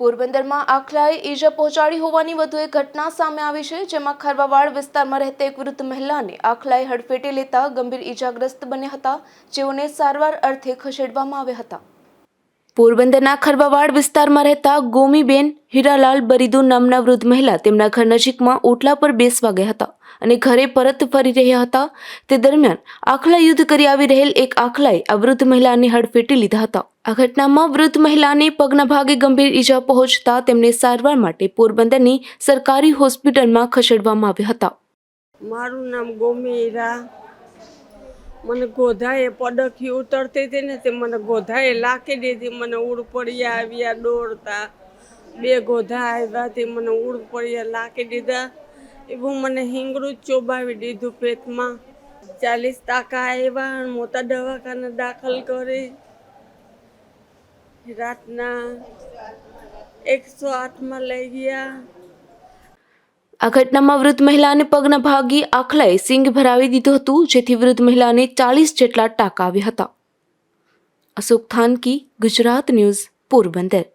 પોરબંદરમાં આખલાએ ઈજા પહોંચાડી હોવાની વધુ એક ઘટના સામે આવી છે, જેમાં ખરવાવાડ વિસ્તારમાં રહેતા એક વૃદ્ધ મહિલાને આખલાએ હડફેટે લેતા ગંભીર ઈજાગ્રસ્ત બન્યા હતા, જેઓને સારવાર અર્થે ખસેડવામાં આવ્યા હતા. પોરબંદરના ખરવાવાડ વિસ્તારમાં રહેતા ગોમીબેન હીરાલાલ બરીદુ નામના વૃદ્ધ મહિલા તેમના ઘર નજીકમાં ઓટલા પર બેસવા ગયા હતા. અને ઘરે પરત ફરી રહ્યા હતા. તે દરમિયાન આખલા યુદ્ધ કરી આવી રહેલ એક આખલાએ આ વૃદ્ધ મહિલાને હડફેટી લીધા હતા. આ ઘટનામાં વૃદ્ધ મહિલાને પગના ભાગે ગંભીર ઈજા પહોંચતા તેમને સારવાર માટે પોરબંદરની સરકારી હોસ્પિટલમાં ખસેડવામાં આવ્યા હતા. મારું નામ ગોમેરા. મને ગોધાએ પડખી ઉતરતી હતી ને તે મને ગોધાએ લાખી દીધી. મને ઉડપડિયા આવ્યા દોડતા. બે ગોધા આવ્યા તે મને ઉડપડિયા લાખી દીધા. એવું મને હિંગડું જ ચોબાવી દીધું પેટમાં. ચાલીસ ટાકા આવ્યા મોટા દવાખાને દાખલ કરી. રાતના એકસો આઠમાં લઈ ગયા. આ ઘટનામાં વૃદ્ધ મહિલાને પગના ભાગી આખલાએ સિંગ ભરાવી દીધું હતું, જેથી વૃદ્ધ મહિલાને ચાલીસ જેટલા ટાંકા આવ્યા હતા. અશોક થાનકી, ગુજરાત ન્યૂઝ, પોરબંદર.